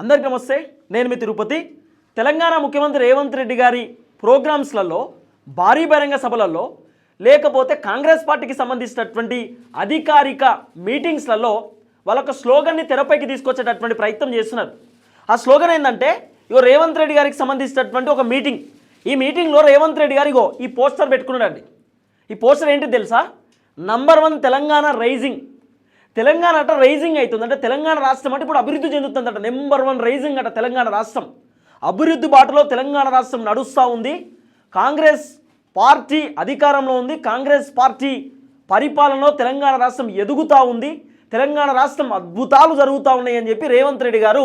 అందరికీ నమస్తే నేను మీ తిరుపతి. తెలంగాణ ముఖ్యమంత్రి రేవంత్ రెడ్డి గారి ప్రోగ్రామ్స్లలో భారీ బహిరంగ సభలలో లేకపోతే కాంగ్రెస్ పార్టీకి సంబంధించినటువంటి అధికారిక మీటింగ్స్లలో వాళ్ళొక స్లోగన్ని తెరపైకి తీసుకొచ్చేటటువంటి ప్రయత్నం చేస్తున్నారు. ఆ స్లోగన్ ఏంటంటే ఇగో రేవంత్ రెడ్డి గారికి సంబంధించినటువంటి ఒక మీటింగ్. ఈ మీటింగ్లో రేవంత్ రెడ్డి గారు ఇగో ఈ పోస్టర్ పెట్టుకున్నాడండి. ఈ పోస్టర్ ఏంటి తెలుసా? Number one Telangana rising. Telangana అట రైజింగ్ అవుతుంది. అంటే తెలంగాణ రాష్ట్రం అంటే ఇప్పుడు అభివృద్ధి చెందుతుందట. నెంబర్ వన్ రైజింగ్ అట తెలంగాణ రాష్ట్రం. అభివృద్ధి బాటలో తెలంగాణ రాష్ట్రం నడుస్తూ ఉంది. కాంగ్రెస్ పార్టీ అధికారంలో ఉంది. కాంగ్రెస్ పార్టీ పరిపాలనలో తెలంగాణ రాష్ట్రం ఎదుగుతూ ఉంది. తెలంగాణ రాష్ట్రం అద్భుతాలు జరుగుతూ ఉన్నాయి అని చెప్పి రేవంత్ రెడ్డి గారు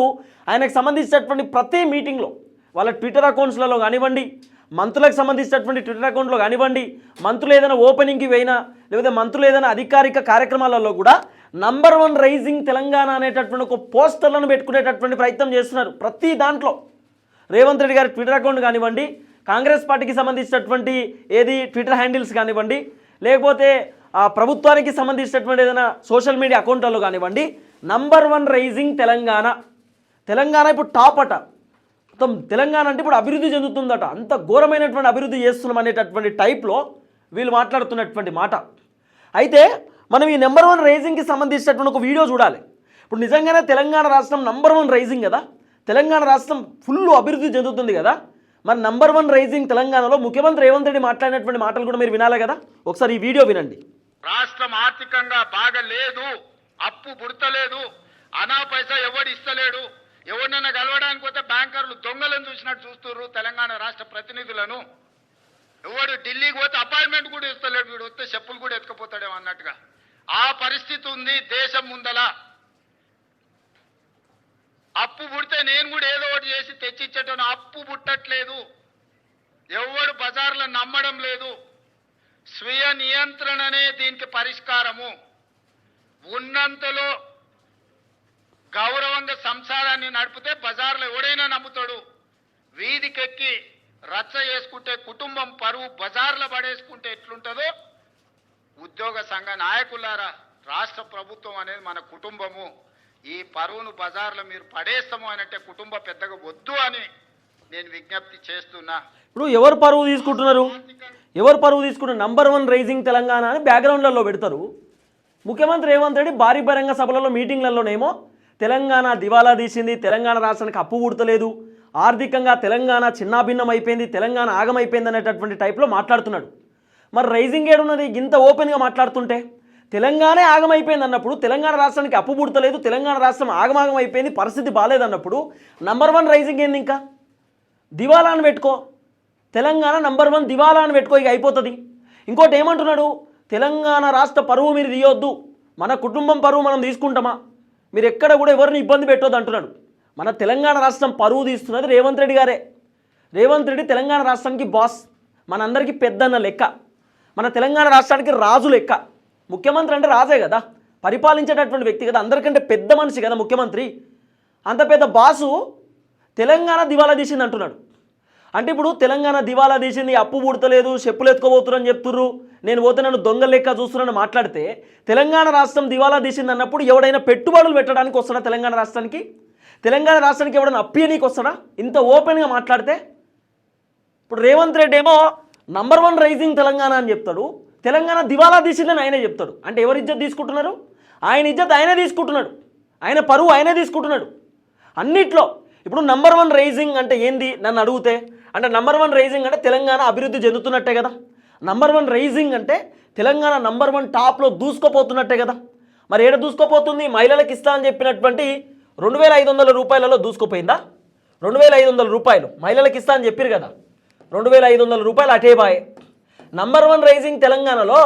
ఆయనకు సంబంధించినటువంటి ప్రతి మీటింగ్లో వాళ్ళ ట్విట్టర్ అకౌంట్స్లలో కానివ్వండి మంత్రులకు సంబంధించినటువంటి ట్విట్టర్ అకౌంట్లో కానివ్వండి మంత్రులు ఏదైనా ఓపెనింగ్కి పోయినా లేకపోతే మంత్రులు ఏదైనా అధికారిక కార్యక్రమాలలో కూడా నంబర్ వన్ రైజింగ్ తెలంగాణ అనేటటువంటి ఒక పోస్టర్లను పెట్టుకునేటటువంటి ప్రయత్నం చేస్తున్నారు ప్రతి దాంట్లో. రేవంత్ రెడ్డి గారి ట్విట్టర్ అకౌంట్ కానివ్వండి కాంగ్రెస్ పార్టీకి సంబంధించినటువంటి ఏది ట్విట్టర్ హ్యాండిల్స్ కానివ్వండి లేకపోతే ఆ ప్రభుత్వానికి సంబంధించినటువంటి ఏదైనా సోషల్ మీడియా అకౌంట్లలో కానివ్వండి number one rising Telangana. Telangana ఇప్పుడు టాప్ అట. మొత్తం తెలంగాణ అంటే ఇప్పుడు అభివృద్ధి చెందుతుందట. అంత ఘోరమైనటువంటి అభివృద్ధి చేస్తున్నాం అనేటటువంటి టైప్లో వీళ్ళు మాట్లాడుతున్నటువంటి మాట. అయితే మనం ఈ నెంబర్ వన్ రైజింగ్కి సంబంధించినటువంటి ఒక వీడియో చూడాలి. ఇప్పుడు నిజంగానే తెలంగాణ రాష్ట్రం నంబర్ వన్ రైజింగ్ కదా? తెలంగాణ రాష్ట్రం ఫుల్ అభివృద్ధి చెందుతుంది కదా? మరి నంబర్ వన్ రైజింగ్ తెలంగాణలో ముఖ్యమంత్రి రేవంత్ రెడ్డి మాట్లాడినటువంటి మాటలు కూడా మీరు వినాలి కదా? ఒకసారి ఈ వీడియో వినండి. రాష్ట్రం ఆర్థికంగా బాగా లేదు అప్పు పుడతలేదు అనా పైసా ఎవడు ఇస్తలేడు ఎవరినైనా కలవడానికి పోతే బ్యాంకర్లు దొంగలను చూసినట్టు చూస్తున్నారు తెలంగాణ రాష్ట్ర ప్రతినిధులను. ఎవడు ఢిల్లీకి పోతే అపాయింట్మెంట్ కూడా ఇస్తలేడు వీడు వస్తే చెప్పులు కూడా ఎత్తుకపోతాడేమో అన్నట్టుగా. ఆ పరిస్థితి ఉంది దేశం ముందల. అప్పు పుడితే నేను కూడా ఏదో ఒకటి చేసి తెచ్చిచ్చేటను అప్పు పుట్టట్లేదు. ఎవడు బజార్లో నమ్మడం లేదు. స్వీయ నియంత్రణనే దీనికి పరిష్కారము. ఉన్నంతలో గౌరవంగా సంసారాన్ని నడిపితే బజార్లో ఎవడైనా నమ్ముతాడు. వీధికెక్కి రచ్చ చేసుకుంటే కుటుంబం పరువు బజార్లో పడేసుకుంటే ఎట్లుంటుందో ఉద్యోగ సంఘ నాయకులారా రాష్ట్ర ప్రభుత్వం అనేది మన కుటుంబము. ఈ పరువును బజార్లో మీరు పడేస్తాము అని అంటే కుటుంబ పెద్దగా వద్దు అని నేను విజ్ఞప్తి చేస్తున్నా. ఇప్పుడు ఎవరు పరువు తీసుకుంటున్నారు? ఎవరు పరువు తీసుకుంటున్నారు నంబర్ వన్ రైజింగ్ తెలంగాణ అని బ్యాక్గ్రౌండ్లలో పెడతారు. ముఖ్యమంత్రి రేవంత్ రెడ్డి భారీ బహిరంగ సభలలో మీటింగ్లలోనేమో తెలంగాణ దివాలా తీసింది తెలంగాణ రాష్ట్రానికి అప్పు పుడతలేదు. ఆర్థికంగా తెలంగాణ చిన్నాభిన్నం అయిపోయింది తెలంగాణ ఆగమైపోయింది అనేటటువంటి టైప్లో మాట్లాడుతున్నాడు. మరి రైజింగ్ ఏడున్నది ఇంత ఓపెన్గా మాట్లాడుతుంటే? తెలంగాణే ఆగమైపోయింది అన్నప్పుడు తెలంగాణ రాష్ట్రానికి అప్పు పుడతలేదు తెలంగాణ రాష్ట్రం ఆగమాగం అయిపోయింది పరిస్థితి బాగాలేదన్నప్పుడు నంబర్ వన్ రైజింగ్ ఏంది ఇంకా? దివాలా అని పెట్టుకో. తెలంగాణ నంబర్ వన్ దివాలా అని పెట్టుకో ఇక అయిపోతుంది. ఇంకోటి ఏమంటున్నాడు? తెలంగాణ రాష్ట్ర పరువు మీరు తీయొద్దు. మన కుటుంబం పరువు మనం తీసుకుంటామా? మీరు ఎక్కడ కూడా ఎవరిని ఇబ్బంది పెట్టొద్దు అంటున్నాడు. మన తెలంగాణ రాష్ట్రం పరువు తీస్తున్నది రేవంత్ రెడ్డి గారే. రేవంత్ రెడ్డి తెలంగాణ రాష్ట్రానికి బాస్. మనందరికీ పెద్దన్న లెక్క. మన తెలంగాణ రాష్ట్రానికి రాజు లెక్క. ముఖ్యమంత్రి అంటే రాజే కదా. పరిపాలించేటటువంటి వ్యక్తి కదా. అందరికంటే పెద్ద మనిషి కదా ముఖ్యమంత్రి. అంత పెద్ద బాసు తెలంగాణ దివాలా తీసింది అంటున్నాడు. అంటే ఇప్పుడు తెలంగాణ దివాలా తీసింది అప్పు పుడతలేదు చెప్పులు ఎత్తుకోబోతున్నారని చెప్తుర్రు. నేను పోతే నన్ను దొంగ లెక్క చూస్తున్నాను మాట్లాడితే తెలంగాణ రాష్ట్రం దివాలా తీసింది అన్నప్పుడు ఎవడైనా పెట్టుబడులు పెట్టడానికి వస్తాడా తెలంగాణ రాష్ట్రానికి? తెలంగాణ రాష్ట్రానికి ఎవడైనా అప్పియనీకి వస్తాడా? ఇంత ఓపెన్గా మాట్లాడితే. ఇప్పుడు రేవంత్ రెడ్డి ఏమో నంబర్ వన్ రైజింగ్ తెలంగాణ అని చెప్తాడు. తెలంగాణ దివాలా తీసిందని ఆయనే చెప్తాడు. అంటే ఎవరి ఇజ్జత్ తీసుకుంటున్నారు? ఆయన ఇజ్జత్ ఆయనే తీసుకుంటున్నాడు. ఆయన పరువు ఆయనే తీసుకుంటున్నాడు. అన్నిట్లో ఇప్పుడు నంబర్ వన్ రైజింగ్ అంటే ఏంది? నన్ను అడిగితే. అంటే నంబర్ వన్ రైజింగ్ అంటే తెలంగాణ అభివృద్ధి చెందుతున్నట్టే కదా. నంబర్ వన్ రైజింగ్ అంటే తెలంగాణ నంబర్ వన్ టాప్లో దూసుకోపోతున్నట్టే కదా. మరి ఏడ దూసుకోపోతుంది? మహిళలకు ఇస్తా అని చెప్పినటువంటి రెండు వేల ఐదు వందల రూపాయలలో దూసుకుపోయిందా? రెండు వేల ఐదు వందల రూపాయలు మహిళలకు ఇస్తా అని చెప్పారు కదా. రెండు వేల ఐదు వందల రూపాయలు అటే బాయే. నంబర్ వన్ రైజింగ్ తెలంగాణలో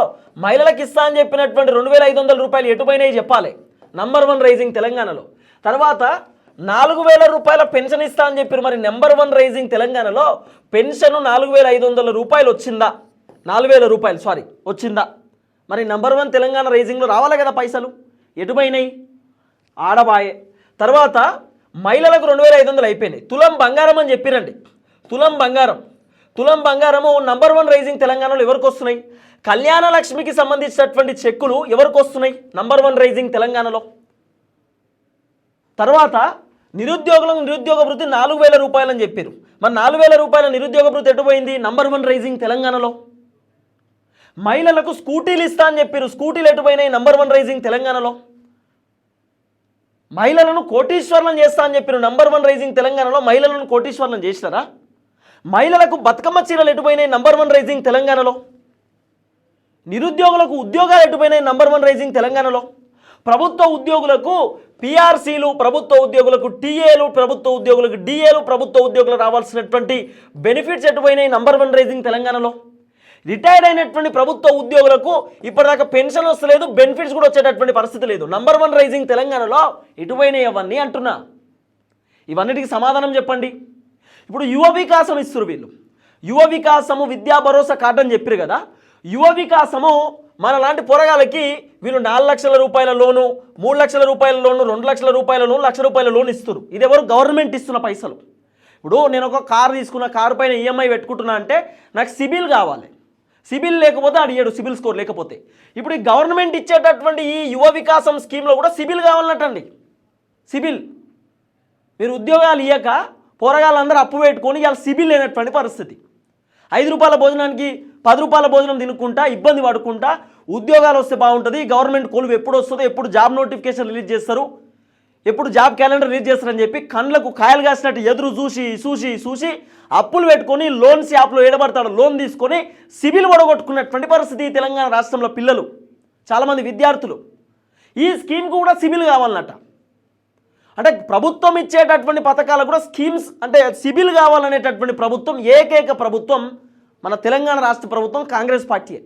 మహిళలకు ఇస్తా అని చెప్పినటువంటి రెండు వేల ఐదు వందల రూపాయలు ఎటుపోయినాయి చెప్పాలి. నంబర్ వన్ రైజింగ్ తెలంగాణలో. తర్వాత నాలుగు వేల రూపాయల పెన్షన్ ఇస్తా అని చెప్పారు. మరి నెంబర్ వన్ రైజింగ్ తెలంగాణలో పెన్షన్ నాలుగు వేల ఐదు వందల రూపాయలు వచ్చిందా? నాలుగు వేల రూపాయలు సారీ వచ్చిందా? మరి నెంబర్ వన్ తెలంగాణ రైజింగ్లో రావాలి కదా పైసలు? ఎటుపోయినాయి ఆడబాయే తర్వాత మహిళలకు రెండు వేల ఐదు వందలు అయిపోయినాయి. తులం బంగారం అని చెప్పిరండి. తులం బంగారం. తులం బంగారము నంబర్ వన్ రైజింగ్ తెలంగాణలో ఎవరికి వస్తున్నాయి? కళ్యాణ లక్ష్మికి సంబంధించినటువంటి చెక్కులు ఎవరికి వస్తున్నాయి? నంబర్ వన్ రైజింగ్ తెలంగాణలో. తర్వాత నిరుద్యోగులకు నిరుద్యోగ వృత్తి నాలుగు వేల రూపాయలని చెప్పారు. మరి నాలుగు వేల రూపాయల నిరుద్యోగ వృత్తి ఎటుపోయింది నంబర్ వన్ రైజింగ్ తెలంగాణలో. మహిళలకు స్కూటీలు ఇస్తా అని చెప్పారు. స్కూటీలు ఎటుపోయినాయి నంబర్ వన్ రైజింగ్ తెలంగాణలో. మహిళలను కోటీశ్వర్లను చేస్తా అని చెప్పారు. నంబర్ వన్ రైజింగ్ తెలంగాణలో మహిళలను కోటీశ్వర్లను చేసినారా? మహిళలకు బతుకమ్మ చీరలు ఎటుపోయినాయి? నంబర్ వన్ రైజింగ్ తెలంగాణలో. నిరుద్యోగులకు ఉద్యోగాలు ఎటుపోయినాయి? నంబర్ వన్ రైజింగ్ తెలంగాణలో. ప్రభుత్వ ఉద్యోగులకు పిఆర్సీలు ప్రభుత్వ ఉద్యోగులకు టీఏలు ప్రభుత్వ ఉద్యోగులకు డిఏలు ప్రభుత్వ ఉద్యోగులకు రావాల్సినటువంటి బెనిఫిట్స్ ఎటుపోయినాయి? నంబర్ వన్ రైజింగ్ తెలంగాణలో. రిటైర్డ్ అయినటువంటి ప్రభుత్వ ఉద్యోగులకు ఇప్పటిదాకా పెన్షన్ వస్తలేదు బెనిఫిట్స్ కూడా వచ్చేటటువంటి పరిస్థితి లేదు. నంబర్ వన్ రైజింగ్ తెలంగాణలో ఎటుపోయినాయి అవన్నీ అంటున్నా. ఇవన్నిటికీ సమాధానం చెప్పండి. ఇప్పుడు యువ వికాసం ఇస్తున్నారు వీళ్ళు. యువ వికాసము విద్యా భరోసా కార్డు అని చెప్పారు కదా. యువ వికాసము మన లాంటి పొరగాలకి వీళ్ళు నాలుగు లక్షల రూపాయల లోను మూడు లక్షల రూపాయల లోను రెండు లక్షల రూపాయల లోను లక్ష రూపాయల లోన్ ఇస్తారు ఇది ఎవరు? గవర్నమెంట్ ఇస్తున్న పైసలు. ఇప్పుడు నేను ఒక కారు తీసుకున్న కారు పైన ఈఎంఐ పెట్టుకుంటున్నా అంటే నాకు సిబిల్ కావాలి. సిబిల్ లేకపోతే అడిగాడు సిబిల్ స్కోర్ లేకపోతే. ఇప్పుడు ఈ గవర్నమెంట్ ఇచ్చేటటువంటి ఈ యువ వికాసం స్కీమ్లో కూడా సిబిల్ కావాలన్నట్టండి. సిబిల్. మీరు ఉద్యోగాలు ఇయ్యక పోరగాళ్ళందరూ అప్పు పెట్టుకొని ఇవాళ సిబిల్ లేనటువంటి పరిస్థితి. ఐదు రూపాయల భోజనానికి పది రూపాయల భోజనం తినుకుంటా ఇబ్బంది పడుకుంటా ఉద్యోగాలు వస్తే బాగుంటుంది గవర్నమెంట్ కొలువు ఎప్పుడు వస్తుందో ఎప్పుడు జాబ్ నోటిఫికేషన్ రిలీజ్ చేస్తారు ఎప్పుడు జాబ్ క్యాలెండర్ రిలీజ్ చేస్తారని చెప్పి కళ్ళకు కాయలు కాసినట్టు ఎదురు చూసి చూసి చూసి అప్పులు పెట్టుకొని లోన్స్ యాప్లో ఏడబడతాడు లోన్ తీసుకొని సిబిల్ పడగొట్టుకున్నటువంటి పరిస్థితి తెలంగాణ రాష్ట్రంలో పిల్లలు చాలామంది విద్యార్థులు. ఈ స్కీమ్కు కూడా సిబిల్ కావాలన్నట. అంటే ప్రభుత్వం ఇచ్చేటటువంటి పథకాలు కూడా స్కీమ్స్ అంటే సిబిల్ కావాలనేటటువంటి ప్రభుత్వం ఏకైక ప్రభుత్వం మన తెలంగాణ రాష్ట్ర ప్రభుత్వం కాంగ్రెస్ పార్టీయే.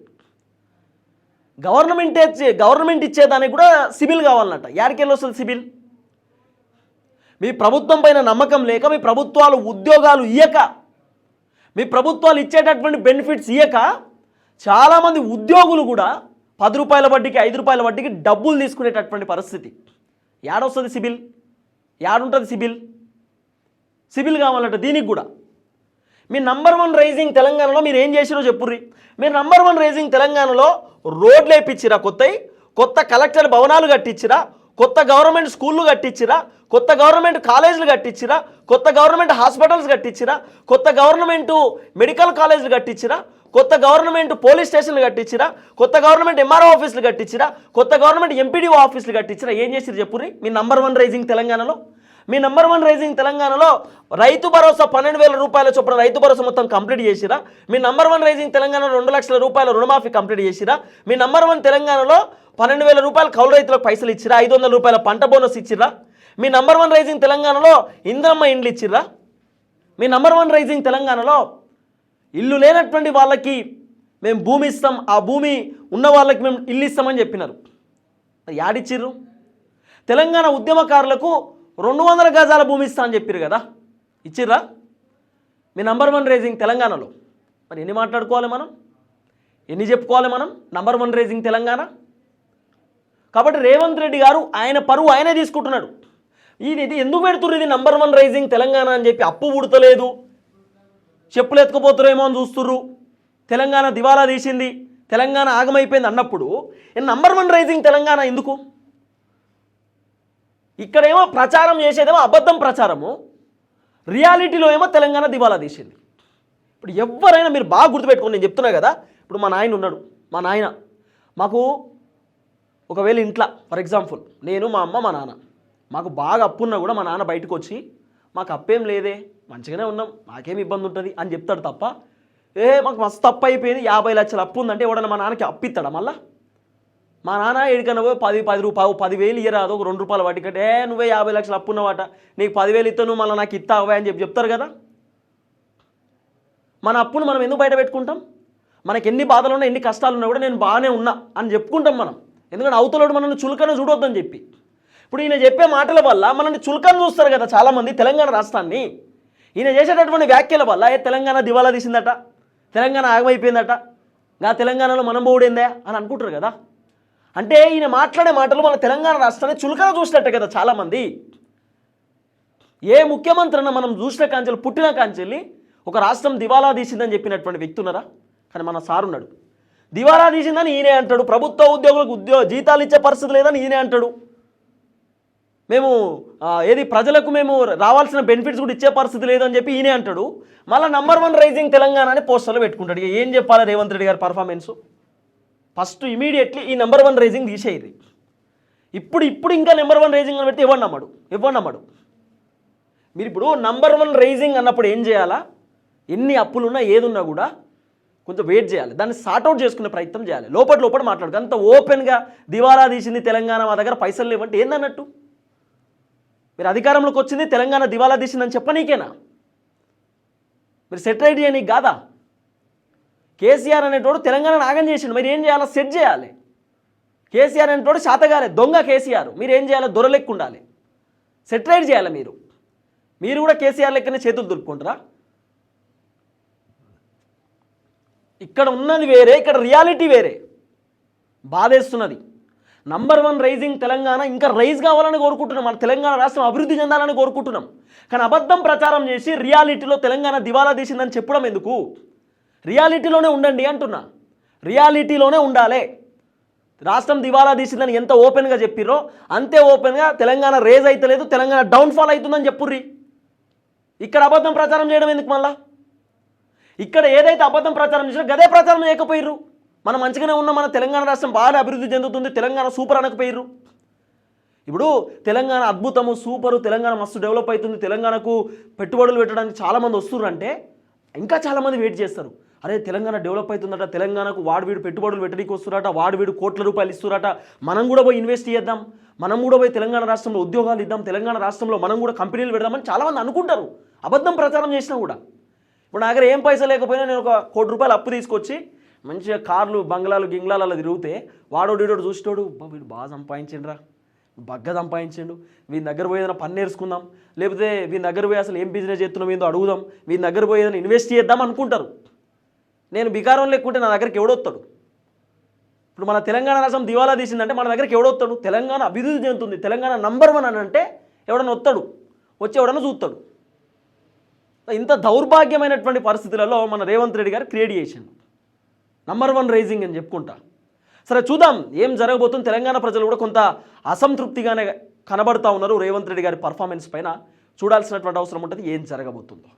గవర్నమెంట్ ఇచ్చే గవర్నమెంట్ ఇచ్చేదానికి కూడా సిబిల్ కావాలన్నట. యాడికెళ్ళి వస్తుంది సిబిల్? మీ ప్రభుత్వం పైన నమ్మకం లేక మీ ప్రభుత్వాలు ఉద్యోగాలు ఇయ్యక మీ ప్రభుత్వాలు ఇచ్చేటటువంటి బెనిఫిట్స్ ఇయ్యక చాలామంది ఉద్యోగులు కూడా పది రూపాయల వడ్డీకి ఐదు రూపాయల వడ్డీకి డబ్బులు తీసుకునేటటువంటి పరిస్థితి. ఏడొస్తుంది సిబిల్? యాడుంటుంది సిబిల్? సిబిల్ కావాలంట దీనికి కూడా. మీ నంబర్ వన్ రైజింగ్ తెలంగాణలో మీరు ఏం చేసిరో చెప్పుర్రి. మీరు నంబర్ వన్ రైజింగ్ తెలంగాణలో రోడ్లు వేయించిరా కొత్తవి కొత్త కలెక్టర్ భవనాలు కట్టించిరా కొత్త గవర్నమెంట్ స్కూళ్ళు కట్టించిరా కొత్త గవర్నమెంట్ కాలేజీలు కట్టించిరా కొత్త గవర్నమెంట్ హాస్పిటల్స్ కట్టించిరా కొత్త గవర్నమెంట్ మెడికల్ కాలేజీలు కట్టించిరా కొత్త గవర్నమెంట్ పోలీస్ స్టేషన్లు కట్టించిరా కొత్త గవర్నమెంట్ ఎంఆర్ఓ ఆఫీసులు కట్టించిరా కొత్త గవర్నమెంట్ ఎంపీడీఓ ఆఫీసులు కట్టించిరా ఏం చేసిరు చెప్పుర్రి? మీ నంబర్ వన్ రైజింగ్ తెలంగాణలో. మీ నంబర్ వన్ రైజింగ్ తెలంగాణలో రైతు భరోసా పన్నెండు వేల రూపాయల చొప్పున రైతు భరోసా మొత్తం కంప్లీట్ చేసిరా మీ నంబర్ వన్ రైజింగ్ తెలంగాణలో రెండు లక్షల రూపాయల రుణమాఫీ కంప్లీట్ చేసిరా మీ నంబర్ వన్ తెలంగాణలో పన్నెండు వేల రూపాయలు కౌలు రైతులకు పైసలు ఇచ్చిరా ఐదు వందల రూపాయల పంట బోనస్ ఇచ్చిరా మీ నంబర్ వన్ రైజింగ్ తెలంగాణలో ఇంద్రమ్మ ఇండ్లు ఇచ్చిరా మీ నంబర్ వన్ రైజింగ్ తెలంగాణలో ఇల్లు లేనటువంటి వాళ్ళకి మేము భూమి ఇస్తాం ఆ భూమి ఉన్న వాళ్ళకి మేము ఇల్లు ఇస్తామని చెప్పినారు. యాడిచ్చిర్రు? తెలంగాణ ఉద్యమకారులకు రెండు వందల గజాల భూమి ఇస్తా అని చెప్పారు కదా? ఇచ్చిర్రా? మీ నంబర్ వన్ రేజింగ్ తెలంగాణలో. మరి ఎన్ని మాట్లాడుకోవాలి మనం? ఎన్ని చెప్పుకోవాలి మనం? Number one rising Telangana? కాబట్టి రేవంత్ రెడ్డి గారు ఆయన పరువు ఆయనే తీసుకుంటున్నాడు. ఇది ఇది ఎందుకు పెడుతుర్రు ఇది నంబర్ వన్ రైజింగ్ తెలంగాణ అని చెప్పి అప్పు ఉడతలేదు చెప్పులు ఎత్తుకుపోతురేమో అని చూస్తుర్రు. తెలంగాణ దివాలా తీసింది. తెలంగాణ ఆగమైపోయింది అన్నప్పుడు నంబర్ వన్ రైజింగ్ తెలంగాణ ఎందుకు? ఇక్కడేమో ప్రచారం చేసేదేమో అబద్ధం ప్రచారము. రియాలిటీలో ఏమో తెలంగాణ దివాలా తీసింది. ఇప్పుడు ఎవరైనా మీరు బాగా గుర్తుపెట్టుకోండి నేను చెప్తున్నా కదా. ఇప్పుడు మా నాయన ఉన్నాడు మా నాయన. మాకు ఒకవేళ ఇంట్లో ఫర్ ఎగ్జాంపుల్ నేను మా అమ్మ మా నాన్న. మాకు బాగా అప్పున్నా కూడా మా నాన్న బయటకు వచ్చి మాకు అప్పేం లేదే మంచిగానే ఉన్నాం మాకేం ఇబ్బంది ఉంటుంది అని చెప్తాడు తప్ప ఏ మాకు మస్తు తప్పు అయిపోయింది యాభై లక్షలు అప్పు ఉందంటే ఎవడన్నా మా నాన్నకి అప్పిస్తాడా మళ్ళా? మా నాన్న ఎడికన్నా పోయి పది పది రూపాయలు పదివేలు ఇయ్యరాదు ఒక రెండు రూపాయలు వాటి కంటే ఏ నువ్వే యాభై లక్షలు అప్పు ఉన్నవాట నీకు పదివేలు ఇస్తాను నువ్వు మళ్ళీ నాకు ఇస్తావా అని చెప్పి చెప్తారు కదా? మన అప్పును మనం ఎందుకు బయట పెట్టుకుంటాం? మనకి ఎన్ని బాధలు ఉన్నా ఎన్ని కష్టాలు ఉన్నా కూడా నేను బాగానే ఉన్నా అని చెప్పుకుంటాం మనం. ఎందుకంటే అవతలడు మనల్ని చులకన చూడొద్దని చెప్పి. ఇప్పుడు ఈయన చెప్పే మాటల వల్ల మనల్ని చులకం చూస్తారు కదా చాలామంది తెలంగాణ రాష్ట్రాన్ని. ఈయన చేసేటటువంటి వ్యాఖ్యల వల్ల ఏ తెలంగాణ దివాలా తీసిందట? తెలంగాణ ఆగమైపోయిందట? గా తెలంగాణలో మనం బోడేందా అని అనుకుంటారు కదా. అంటే ఈయన మాట్లాడే మాటలు మన తెలంగాణ రాష్ట్రాన్ని చులకన చూసినట్టే కదా చాలామంది. ఏ ముఖ్యమంత్రిని మనం చూసిన కాంచెలు పుట్టిన కాంచెల్ని ఒక రాష్ట్రం దివాలా తీసిందని చెప్పినటువంటి వ్యక్తి ఉన్నారా? కానీ మన సార్ ఉన్నాడు. దివాలా తీసిందని ఈయనే అంటాడు ప్రభుత్వ ఉద్యోగులకు ఉద్యోగ జీతాలు ఇచ్చే పరిస్థితి లేదని ఈయనే అంటాడు. మేము ఏది ప్రజలకు మేము రావాల్సిన బెనిఫిట్స్ కూడా ఇచ్చే పరిస్థితి లేదు అని చెప్పి ఈయనే అంటాడు. మళ్ళీ నంబర్ వన్ రైజింగ్ తెలంగాణ అని పోస్టర్లో పెట్టుకుంటాడు. ఇక ఏం చెప్పాలి రేవంత్ రెడ్డి గారి పర్ఫార్మెన్స్ ఫస్ట్ ఇమీడియట్లీ ఈ నెంబర్ వన్ రైజింగ్ తీసేయది ఇప్పుడు ఇప్పుడు ఇంకా నెంబర్ వన్ రైజింగ్ అని పెడితే ఇవ్వండి నమ్మడు? ఇవ్వండి నమ్మడు? మీరు ఇప్పుడు నంబర్ వన్ రైజింగ్ అన్నప్పుడు ఏం చేయాలా? ఎన్ని అప్పులున్నా ఏదున్నా కూడా కొంచెం వెయిట్ చేయాలి. దాన్ని సార్ట్అవుట్ చేసుకునే ప్రయత్నం చేయాలి. లోపల లోపల మాట్లాడు అంత ఓపెన్గా దివాలా తీసింది తెలంగాణ మా దగ్గర పైసలు లేవంటే ఏందన్నట్టు? మీరు అధికారంలోకి వచ్చింది తెలంగాణ దివాలా తీసిందని చెప్పనీకేనా మీరు సెటిలైట్ చేయని కాదా? కేసీఆర్ అనేటోడు తెలంగాణ నాగం చేసిండు మీరు ఏం చేయాలో సెట్ చేయాలి. కేసీఆర్ అనేటోడు శాతగాలే దొంగ కేసీఆర్. మీరు ఏం చేయాలో దొరలెక్కు ఉండాలి. సెటిలైట్ చేయాలి మీరు. మీరు కూడా కేసీఆర్ లెక్కనే చేతులు దులుపుకుంటారా? ఇక్కడ ఉన్నది వేరే ఇక్కడ రియాలిటీ వేరే. బాధేస్తున్నది. నంబర్ వన్ రైజింగ్ తెలంగాణ ఇంకా రైజ్ కావాలని కోరుకుంటున్నాం. మన తెలంగాణ రాష్ట్రం అభివృద్ధి చెందాలని కోరుకుంటున్నాం. కానీ అబద్ధం ప్రచారం చేసి రియాలిటీలో తెలంగాణ దివాలా తీసిందని చెప్పడం ఎందుకు? రియాలిటీలోనే ఉండండి అంటున్నా. రియాలిటీలోనే ఉండాలి. రాష్ట్రం దివాలా తీసిందని ఎంత ఓపెన్గా చెప్పిర్రో అంతే ఓపెన్గా తెలంగాణ రేజ్ అవుతలేదు తెలంగాణ డౌన్ఫాల్ అవుతుందని చెప్పుర్రి. ఇక్కడ అబద్ధం ప్రచారం చేయడం ఎందుకు మళ్ళా? ఇక్కడ ఏదైతే అబద్ధం ప్రచారం చేసినా గదే ప్రచారం చేయకపోయిర్రు. మనం మంచిగానే ఉన్న మన తెలంగాణ రాష్ట్రం బాగా అభివృద్ధి చెందుతుంది తెలంగాణ సూపర్ అనకపోయిర్రు ఇప్పుడు తెలంగాణ అద్భుతము సూపరు తెలంగాణ మస్తు డెవలప్ అవుతుంది తెలంగాణకు పెట్టుబడులు పెట్టడానికి చాలామంది వస్తుర్రు అంటే ఇంకా చాలామంది వెయిట్ చేస్తారు. అరే తెలంగాణ డెవలప్ అవుతుందట తెలంగాణకు వాడు వీడు పెట్టుబడులు పెట్టడానికి వస్తున్నారట వాడు వీడు కోట్ల రూపాయలు ఇస్తున్నారట మనం కూడా పోయి ఇన్వెస్ట్ చేద్దాం మనం కూడా పోయి తెలంగాణ రాష్ట్రంలో ఉద్యోగాలు ఇద్దాం తెలంగాణ రాష్ట్రంలో మనం కూడా కంపెనీలు పెడదామని చాలామంది అనుకుంటారు. అబద్ధం ప్రచారం చేసినా కూడా. ఇప్పుడు నా దగ్గర ఏం పైసా లేకపోయినా నేను ఒక కోటి రూపాయలు అప్పు తీసుకొచ్చి మంచిగా కార్లు బంగ్లాలు గింగ్లాలు అలా తిరిగితే వాడోడు వీడోడు చూసేటోడు వీడు బాగా సంపాదించిండ్రా బగ్గ సంపాదించిండు వీని దగ్గర పోయి ఏదైనా పని నేర్చుకుందాం లేకపోతే వీని దగ్గర పోయి అసలు ఏం బిజినెస్ చేస్తున్నాం ఏందో అడుగుదాం వీని దగ్గర పోయి ఏదైనా ఇన్వెస్ట్ చేద్దాం అనుకుంటారు. నేను బికారం లేకుంటే నా దగ్గరికి ఎవడొస్తాడు ఇప్పుడు మన తెలంగాణ రాష్ట్రం దివాలా తీసిందంటే మన దగ్గరికి ఎవడొస్తాడు తెలంగాణ అభివృద్ధి చెందుతుంది. తెలంగాణ నంబర్ వన్ అని అంటే ఎవడన్నా వస్తాడు. వచ్చి ఎవడన్నా చూస్తాడు. ఇంత దౌర్భాగ్యమైనటువంటి పరిస్థితులలో మన రేవంత్ రెడ్డి గారు క్రియేట్ చేసిండు. నంబర్ వన్ రైజింగ్ అని చెప్పుకుంటా. సరే చూద్దాం ఏం జరగబోతుంది. తెలంగాణ ప్రజలు కూడా కొంత అసంతృప్తిగానే కనబడతా ఉన్నారు. రేవంత్ రెడ్డి గారి పర్ఫార్మెన్స్ పైన చూడాల్సినటువంటి అవసరం ఉంటుంది. ఏం జరగబోతుందో.